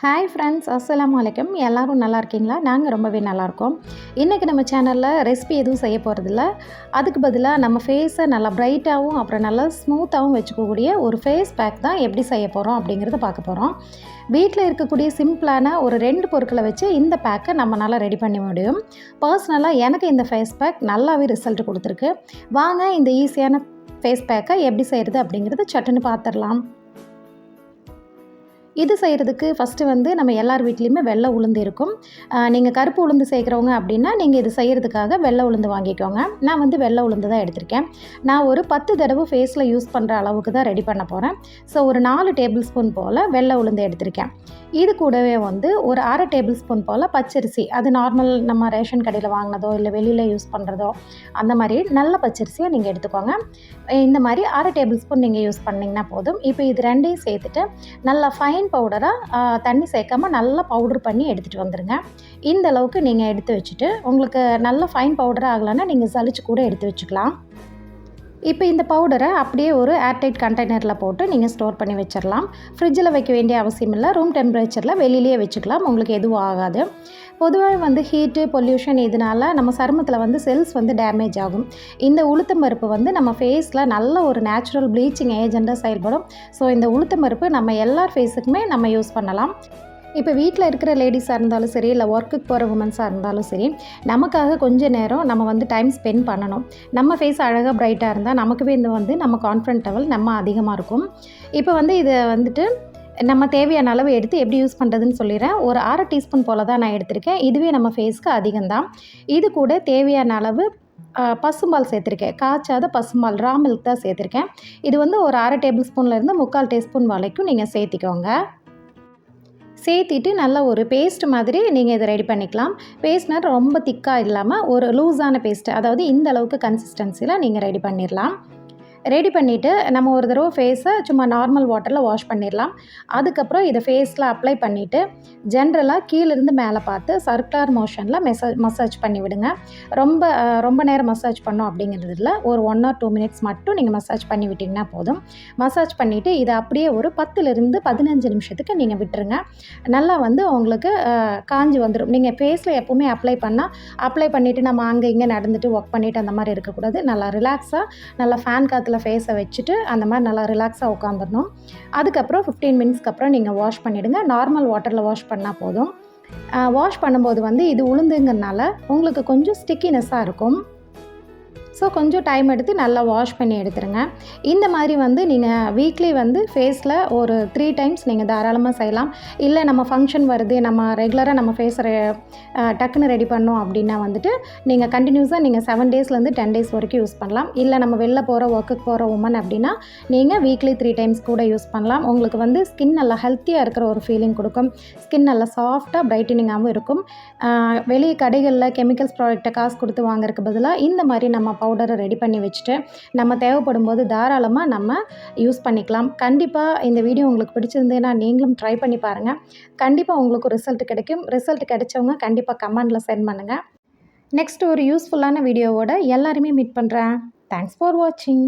Hi friends அஸ்ஸலாமு வலைக்கம் எல்லோரும் நல்லா இருக்கீங்களா? நாங்கள் ரொம்பவே நல்லாயிருக்கோம் இன்றைக்கி நம்ம சேனலில் ரெசிபி எதுவும் செய்ய போகிறதில்ல அதுக்கு பதிலாக நம்ம ஃபேஸை நல்லா ப்ரைட்டாகவும் அப்புறம் நல்லா ஸ்மூத்தாகவும் வச்சுக்கக்கூடிய ஒரு ஃபேஸ் பேக் தான் எப்படி செய்ய போகிறோம் அப்படிங்கிறத பார்க்க போகிறோம் வீட்டில் இருக்கக்கூடிய சிம்பிளான ஒரு ரெண்டு பொருட்களை வச்சு இந்த பேக்கை நம்மளால் ரெடி பண்ண முடியும். பர்சனலாக எனக்கு இந்த ஃபேஸ் பேக் நல்லாவே ரிசல்ட் கொடுத்துருக்கு. வாங்க இந்த ஈஸியான ஃபேஸ் பேக்கை எப்படி செய்கிறது அப்படிங்கிறத சட்டுன்னு பார்த்துடலாம். இது செய்கிறதுக்கு ஃபஸ்ட்டு வந்து நம்ம எல்லார் வீட்லேயுமே வெள்ளை உளுந்து இருக்கும். நீங்கள் கருப்பு உளுந்து சேர்க்குறவங்க அப்படின்னா நீங்கள் இது செய்கிறதுக்காக வெள்ளை உளுந்து வாங்கிக்கோங்க. நான் வந்து வெள்ளை உளுந்து தான் எடுத்திருக்கேன். நான் ஒரு பத்து தடவை ஃபேஸில் யூஸ் பண்ணுற அளவுக்கு தான் ரெடி பண்ண போகிறேன் ஸோ ஒரு நாலு டேபிள் ஸ்பூன் போல் வெள்ளை உளுந்து எடுத்திருக்கேன். இது கூடவே வந்து ஒரு அரை டேபிள் ஸ்பூன் போல் பச்சரிசி. அது நார்மல் நம்ம ரேஷன் கடையில் வாங்கினதோ இல்லை வெளியில் யூஸ் பண்ணுறதோ அந்த மாதிரி நல்ல பச்சரிசியை நீங்கள் எடுத்துக்கோங்க. இந்த மாதிரி அரை டேபிள் ஸ்பூன் நீங்கள் யூஸ் பண்ணிங்கன்னா போதும். இப்போ இது ரெண்டையும் சேர்த்துட்டு நல்லா ஃபைன் பவுடராக தண்ணி சேர்க்காமல் நல்லா பவுடர் பண்ணி எடுத்துகிட்டு வந்துடுங்க இந்த அளவுக்கு நீங்கள் எடுத்து வச்சுட்டு உங்களுக்கு நல்ல ஃபைன் பவுடராக ஆகலைன்னா நீங்கள் சளிச்சு கூட எடுத்து வச்சுக்கலாம். இப்போ இந்த பவுடரை அப்படியே ஒரு ஏர்டைட் கண்டெய்னரில் போட்டு நீங்கள் ஸ்டோர் பண்ணி வச்சிடலாம். ஃப்ரிட்ஜில் வைக்க வேண்டிய அவசியம் இல்லை ரூம் டெம்பரேச்சரில் வெளியிலேயே வச்சுக்கலாம். உங்களுக்கு எதுவும் ஆகாது. பொதுவாக வந்து ஹீட்டு பொல்யூஷன் இதனால் நம்ம சருமத்தில் வந்து செல்ஸ் வந்து டேமேஜ் ஆகும். இந்த உளுத்தம் பருப்பு வந்து நம்ம ஃபேஸில் நல்ல ஒரு நேச்சுரல் ப்ளீச்சிங் ஏஜெண்ட்டாக செயல்படும். ஸோ இந்த உளுத்தம் பருப்பு நம்ம எல்லார் ஃபேஸுக்குமே நம்ம யூஸ் பண்ணலாம். இப்போ வீட்டில் இருக்கிற லேடிஸாக இருந்தாலும் சரி இல்லை ஒர்க்குக்கு போகிற உமன்ஸாக இருந்தாலும் சரி நமக்காக கொஞ்ச நேரம் நம்ம வந்து டைம் ஸ்பெண்ட் பண்ணணும். நம்ம ஃபேஸ் அழகாக ப்ரைட்டாக இருந்தால் நமக்குவே இந்த வந்து நம்ம கான்ஃபிடன்ட் லெவல் நம்ம அதிகமாக இருக்கும். இப்போ வந்து இதை வந்துட்டு நம்ம தேவையான அளவு எடுத்து எப்படி யூஸ் பண்ணுறதுன்னு சொல்லிடுறேன். ஒரு அரை டீஸ்பூன் போல் தான் நான் எடுத்திருக்கேன். இதுவே நம்ம ஃபேஸ்க்கு அதிகம்தான். இது கூட தேவையான அளவு பசும்பால் சேர்த்துருக்கேன். காய்ச்சாத பசும்பால் ரா மில்க் தான் சேர்த்துருக்கேன். இது வந்து ஒரு அரை டேபிள் ஸ்பூன்லேருந்து முக்கால் டீஸ்பூன் வரைக்கும் நீங்கள் சேர்த்திக்கோங்க. சேர்த்திட்டு நல்லா ஒரு பேஸ்ட் மாதிரி நீங்கள் இதை ரெடி பண்ணிக்கலாம். பேஸ்ட்னா ரொம்ப திக்காக இல்லாமல் ஒரு லூஸான பேஸ்ட்டு அதாவது இந்த அளவுக்கு கன்சிஸ்டன்சியில் நீங்கள் ரெடி பண்ணிடலாம் ரெடி பண்ணிவிட்டு நம்ம ஒரு தடவை ஃபேஸை சும்மா நார்மல் வாட்டரில் வாஷ் பண்ணிடலாம். அதுக்கப்புறம் இதை ஃபேஸில் அப்ளை பண்ணிவிட்டு ஜென்ரலாக கீழேருந்து மேலே பார்த்து சர்க்குலர் மோஷனில் மெசேஜ் மசாஜ் பண்ணி விடுங்க. ரொம்ப ரொம்ப நேரம் மசாஜ் பண்ணோம் அப்படிங்கிறதுல ஒரு ஒன் ஆர் டூ மினிட்ஸ் மட்டும் நீங்கள் மசாஜ் பண்ணி விட்டிங்கன்னா போதும். மசாஜ் பண்ணிவிட்டு இதை அப்படியே ஒரு பத்துலேருந்து பதினஞ்சு நிமிஷத்துக்கு நீங்கள் விட்டுருங்க. நல்லா வந்து உங்களுக்கு காஞ்சி வந்துடும் நீங்கள் ஃபேஸில் எப்போவுமே அப்ளை பண்ணால் அப்ளை பண்ணிவிட்டு நம்ம அங்கே இங்கே நடந்துட்டு ஒர்க் பண்ணிவிட்டு அந்த மாதிரி இருக்கக்கூடாது. நல்லா ரிலாக்ஸாக நல்லா ஃபேன் காற்றுல ஃபேஸை வச்சுட்டு அந்த மாதிரி நல்லா ரிலாக்ஸாக உட்காந்துடணும் அதுக்கப்புறம் ஃபிஃப்டீன் மினிட்ஸ்க்கு அப்புறம் நீங்கள் வாஷ் பண்ணிவிடுங்க நார்மல் வாட்டரில் வாஷ் பண்ணால் போதும். வாஷ் பண்ணும்போது வந்து இது உளுந்துங்கிறனால உங்களுக்கு கொஞ்சம் ஸ்டிக்கினஸ்ஸாக இருக்கும். ஸோ கொஞ்சம் டைம் எடுத்து நல்லா வாஷ் பண்ணி எடுத்துருங்க. இந்த மாதிரி வந்து நீங்கள் வீக்லி வந்து ஃபேஸில் ஒரு த்ரீ டைம்ஸ் நீங்கள் தாராளமாக செய்யலாம். இல்லை நம்ம ஃபங்க்ஷன் வருது நம்ம ரெகுலராக நம்ம ஃபேஸ் டக்குன்னு ரெடி பண்ணோம் அப்படின்னா வந்துட்டு நீங்கள் கண்டினியூஸாக நீங்கள் செவன் டேஸ்லேருந்து டென் டேஸ் வரைக்கும் யூஸ் பண்ணலாம். இல்லை நம்ம வெளில போகிற ஒர்க்குக்கு போகிற உமன் அப்படின்னா நீங்கள் வீக்லி த்ரீ டைம்ஸ் கூட யூஸ் பண்ணலாம். உங்களுக்கு வந்து ஸ்கின் நல்லா ஹெல்த்தியாக இருக்கிற ஒரு ஃபீலிங் கொடுக்கும். ஸ்கின் நல்லா சாஃப்டாக பிரைட்டனிங்காகவும் இருக்கும். வெளியே கடைகளில் கெமிக்கல்ஸ் ப்ராடக்ட்டை காசு கொடுத்து வாங்குறதுக்கு பதிலாக இந்த மாதிரி நம்ம பவுடரை ரெடி பண்ணி வச்சுட்டு நம்ம தேவைப்படும் போது தாராளமாக நம்ம யூஸ் பண்ணிக்கலாம். கண்டிப்பாக இந்த வீடியோ உங்களுக்கு பிடிச்சிருந்தேன்னா நீங்களும் ட்ரை பண்ணி பாருங்கள் கண்டிப்பாக உங்களுக்கு ரிசல்ட் கிடைக்கும். ரிசல்ட் கிடைச்சவங்க கண்டிப்பாக கமெண்டில் சென்ட் பண்ணுங்கள் நெக்ஸ்ட் ஒரு யூஸ்ஃபுல்லான வீடியோவோட எல்லாருமே மீட் பண்ணுறேன் தேங்க்ஸ் ஃபார் வாட்சிங்